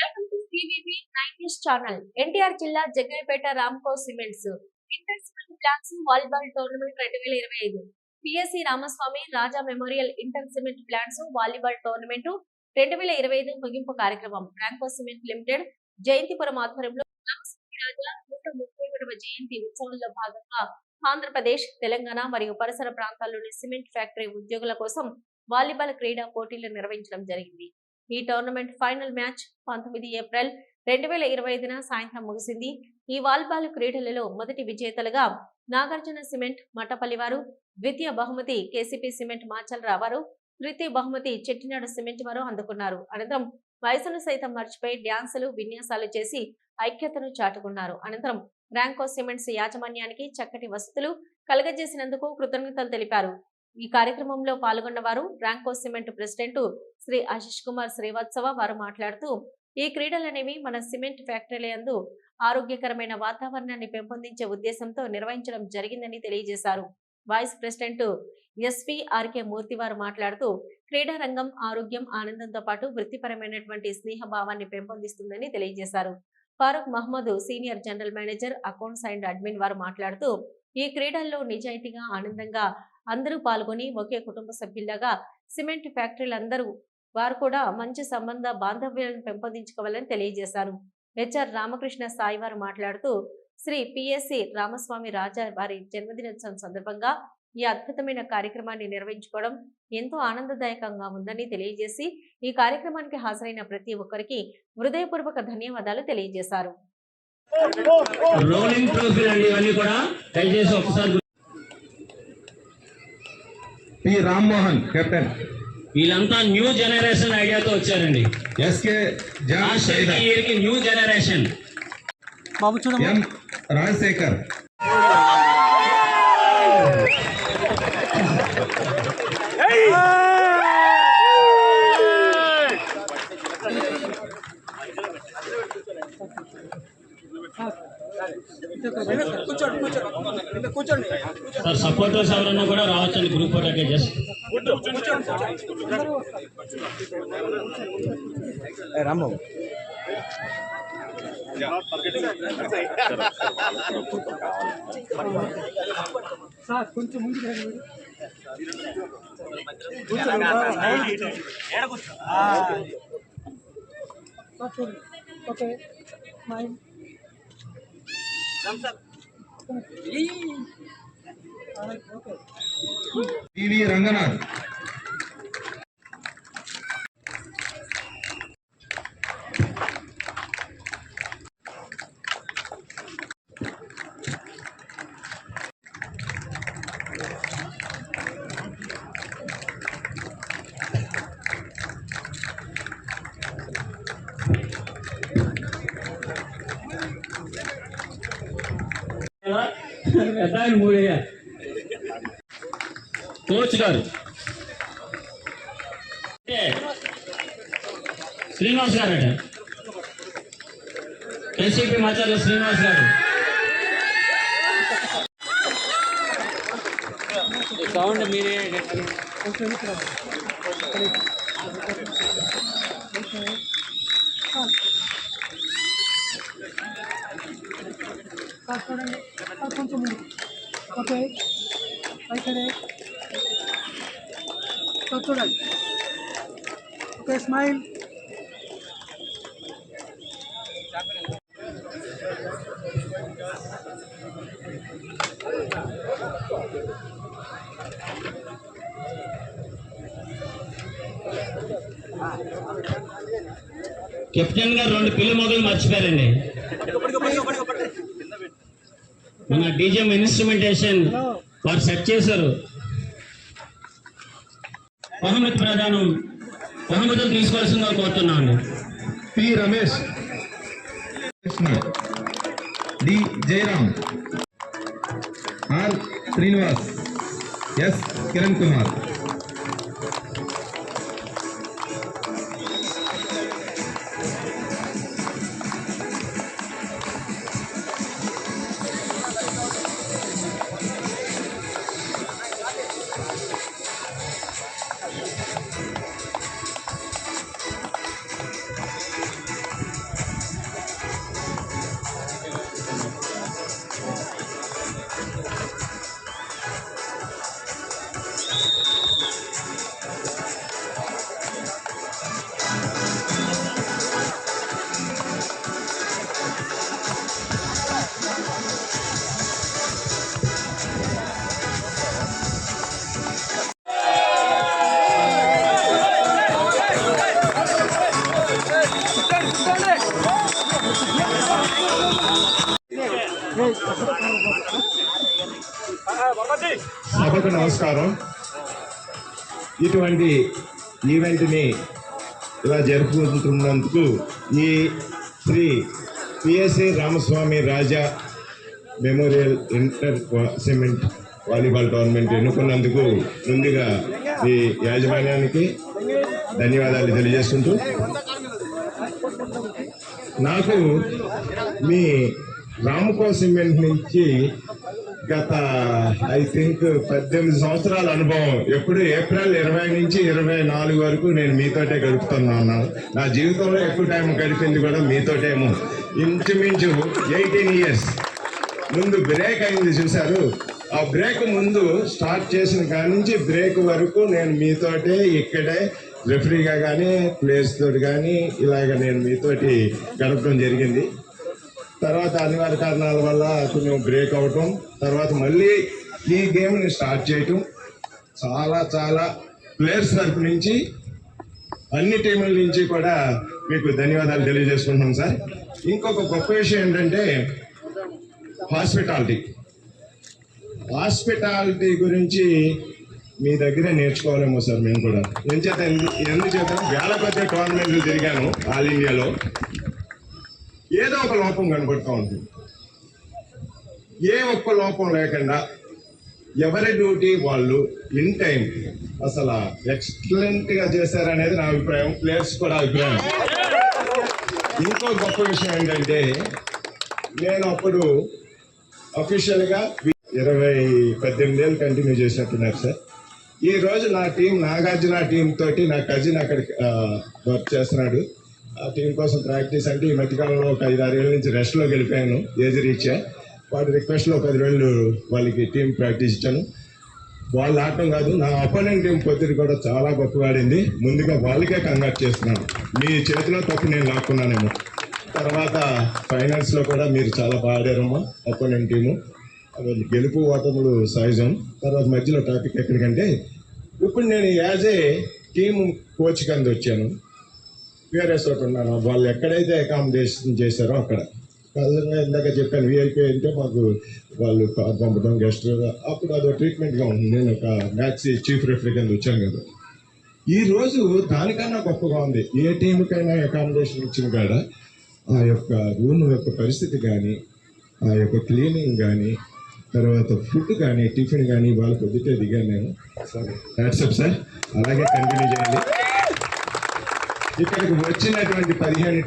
Welcome to TVP nine news channel. NTR జిల్లా Jaggayyapeta Ramco cements. Inter cement plans volleyball tournament రెండు వేల ఇరవై ఐదు. PSC Ramaswamy Raja memorial inter cement plans volleyball tournament రెండు వేల ఇరవై ఐదు ముగింపు కార్యక్రమం. రాంకో సిమెంట్ లిమిటెడ్ జయంతిపురం ఆధ్వర్యంలో రామస్వామి రాజా నూట ముప్పై ఒకటవ జయంతి ఉత్సవంలో భాగంగా ఆంధ్రప్రదేశ్ తెలంగాణ మరియు పరిసర ప్రాంతాల్లోని సిమెంట్ ఫ్యాక్టరీ ఉద్యోగుల కోసం వాలీబాల్ క్రీడా పోటీలు నిర్వహించడం జరిగింది. ఈ టోర్నమెంట్ ఫైనల్ మ్యాచ్ పంతొమ్మిది ఏప్రిల్ రెండు వేల ఇరవై ఐదున సాయంత్రం ముగిసింది. ఈ వాలీబాల్ క్రీడలలో మొదటి విజేతలుగా నాగార్జున సిమెంట్ మట్టపల్లి వారు ద్వితీయ బహుమతి కేసీపీ సిమెంట్ మాచల్ వారు తృతీయ బహుమతి చెట్టినాడు సిమెంట్ వారు అందుకున్నారు. అనంతరం వయసును సైతం మర్చిపోయి డ్యాన్సులు విన్యాసాలు చేసి ఐక్యతను చాటుకున్నారు. అనంతరం ర్యాంకో సిమెంట్స్ యాజమాన్యానికి చక్కటి వసతులు కలగజేసినందుకు కృతజ్ఞతలు తెలిపారు. ఈ కార్యక్రమంలో పాల్గొన్న వారు ర్యాంకో సిమెంట్ ప్రెసిడెంట్ శ్రీ ఆశిష్ కుమార్ శ్రీవాత్సవ వారు మాట్లాడుతూ ఈ క్రీడలనేవి మన సిమెంట్ ఫ్యాక్టరీల యందు ఆరోగ్యకరమైన వాతావరణాన్ని పెంపొందించే ఉద్దేశంతో నిర్వహించడం జరిగిందని తెలియజేశారు. Vice president S V R K Murthy వారు మాట్లాడుతూ క్రీడా రంగం ఆరోగ్యం ఆనందంతో పాటు వృత్తిపరమైనటువంటి స్నేహభావాన్ని పెంపొందిస్తుందని తెలియజేశారు. Farooq Mohammed senior general manager accounts and admin వారు మాట్లాడుతూ ఈ క్రీడల్లో నిజాయితీగా ఆనందంగా అందరూ పాల్గొని ఒకే కుటుంబ సభ్యులాగా సిమెంట్ ఫ్యాక్టరీలందరూ వారు కూడా మంచి సంబంధ బాంధవ్యాలను పెంపొందించుకోవాలని తెలియజేశారు. హెచ్ఆర్ రామకృష్ణ సాయి వారు మాట్లాడుతూ శ్రీ పిఎస్సి రామస్వామి రాజా వారి జన్మదినోత్సవం సందర్భంగా ఈ అద్భుతమైన కార్యక్రమాన్ని నిర్వహించుకోవడం ఎంతో ఆనందదాయకంగా ఉందని తెలియజేసి ఈ కార్యక్రమానికి హాజరైన ప్రతి ఒక్కరికి హృదయపూర్వక ధన్యవాదాలు తెలియజేశారు. పి రామ్మోహన్ కెప్టెన్ వీళ్ళంతా న్యూ జనరేషన్ ఐడియాతో వచ్చారండి. ఎస్కే కి new generation M Rajasekhar sir supporters ఎవరన్నా కూడా రావచ్చండి గ్రూప్ ఫోటోకి జస్ట్ రాంబాబు. సార్ కొంచెం ముందు ఓకే டி வி ரங்கநாத். ரெண்டாயிரம் மூலையா కోచ్ గారు. శ్రీనివాస్ గారు అట ఎన్సీపీ మాచార్య శ్రీనివాస్ గారు. సౌండ్ మీరే కొంచెం. ఓకే. అయితే చూడండి. ఓకే స్మైల్ కెప్టెన్ గారు రెండు పిల్లి మొదలు మర్చిపోయారండి. మన డీజే ఇన్స్ట్రుమెంటేషన్ వారు సెట్ చేశారు. బహుమతి ప్రధానం బహుమతులు తీసుకోవాల్సిందిగా కోరుతున్నాను P Ramesh Krishna D Jayaram R Srinivas S Kiran Kumar సభకు నమస్కారం. ఇటువంటి ఈవెంట్ని ఇలా జరుపుకుంటున్నందుకు ఈ Shri PSC Ramaswamy Raja memorial inter cement volleyball tournament ఎన్నుకున్నందుకు ముందుగా ఈ యాజమాన్యానికి ధన్యవాదాలు తెలియజేస్తుంటూ. నాకు మీ రామకో సిమెంట్ నుంచి గత ఐ థింక్ పద్దెనిమిది సంవత్సరాల అనుభవం. ఎప్పుడు ఏప్రిల్ ఇరవై నుంచి ఇరవై నాలుగు వరకు నేను మీతోటే గడుపుతున్నాను నా జీవితంలో ఎక్కువ టైం గడిపింది కూడా మీతోటేమో. ఇంచుమించు ఎయిటీన్ ఇయర్స్ ముందు బ్రేక్ అయింది చూశారు. ఆ బ్రేక్ ముందు స్టార్ట్ చేసిన కాడి నుంచి బ్రేక్ వరకు నేను మీతోటే ఇక్కడే రెఫరీగా కానీ ప్లేయర్స్ తోటి కానీ ఇలాగ నేను మీతోటి గడపడం జరిగింది. తర్వాత అనివార్య కారణాల వల్ల కొంచెం బ్రేక్ అవటం తర్వాత మళ్ళీ ఈ గేమ్ని స్టార్ట్ చేయటం. చాలా చాలా ప్లేయర్స్ తరపు నుంచి అన్ని టీముల నుంచి కూడా మీకు ధన్యవాదాలు తెలియజేసుకుంటున్నాం సార్. ఇంకొక గొప్ప విషయం ఏంటంటే హాస్పిటాలిటీ హాస్పిటాలిటీ గురించి మీ దగ్గరే నేర్చుకోవాలేమో సార్ మేము కూడా. ఎంచేత ఎందుచేత వేల కొద్ది టోర్నమెంట్లు తిరిగాను ఆల్ ఇండియాలో. ఏదో ఒక లోపం కనబడుతూ ఉంటుంది. ఏ ఒక్క లోపం లేకుండా ఎవరి డ్యూటీ వాళ్ళు ఇన్ టైం అసలు ఎక్సలెంట్గా చేశారనేది నా అభిప్రాయం ప్లేయర్స్ కూడా అభిప్రాయం. ఇంకో గొప్ప విషయం ఏంటంటే నేను అప్పుడు అఫీషియల్గా ఇరవై పద్దెనిమిది ఏళ్ళు కంటిన్యూ చేసినట్టున్నారు సార్. ఈ రోజు నా టీం నాగార్జున టీం తోటి నా కజిన్ అక్కడ వర్క్ చేస్తున్నాడు. టీం కోసం ప్రాక్టీస్ అంటే ఈ మధ్యకాలంలో ఒక ఐదు ఆరు ఏళ్ళ నుంచి రెస్ట్లో గెలిపాను ఏజ్ రీత్యా. వాటి రిక్వెస్ట్లో పది రోజులు వాళ్ళకి టీం ప్రాక్టీస్ ఇచ్చాను. వాళ్ళు ఆడటం కాదు నా అపోనెంట్ టీం పొద్దురు కూడా చాలా గొప్పగా ఆడింది. ముందుగా వాళ్ళకే కంగారు చేస్తున్నాను. మీ చేతిలో తప్పు నేను లాక్కున్నానేమో. తర్వాత ఫైనల్స్లో కూడా మీరు చాలా బాగా ఆడారమ్మా అపోనెంట్ టీము అవి గెలుపు ఓటములు సహజం. తర్వాత మధ్యలో టాపిక్ ఎక్కడికంటే ఇప్పుడు నేను యాజ్ ఏ టీమ్ కోచ్ కింద వచ్చాను. వేరే చోట ఉన్నాను. వాళ్ళు ఎక్కడైతే అకామిడేషన్ చేశారో అక్కడ. సహజంగా ఇందాక చెప్పాను విఐపి అంటే మాకు వాళ్ళు పంపడం గెస్ట్ అప్పుడు అదో ట్రీట్మెంట్గా ఉంది. నేను ఒక మ్యాచ్ చీఫ్ రెఫరీ కింద వచ్చాను కదా. ఈ రోజు దానికన్నా గొప్పగా ఉంది. ఏ టీంకైనా అకామిడేషన్ ఇచ్చిన కాడ ఆ యొక్క రూమ్ యొక్క పరిస్థితి కానీ ఆ యొక్క క్లీనింగ్ కానీ తర్వాత ఫుడ్ కానీ టిఫిన్ కానీ వాళ్ళు పొద్దుటే దిగాను నేను. సరే వాట్సాప్ సార్ అలాగే కంటిన్యూ చేయండి. ఇక్కడికి వచ్చినటువంటి పదిహేను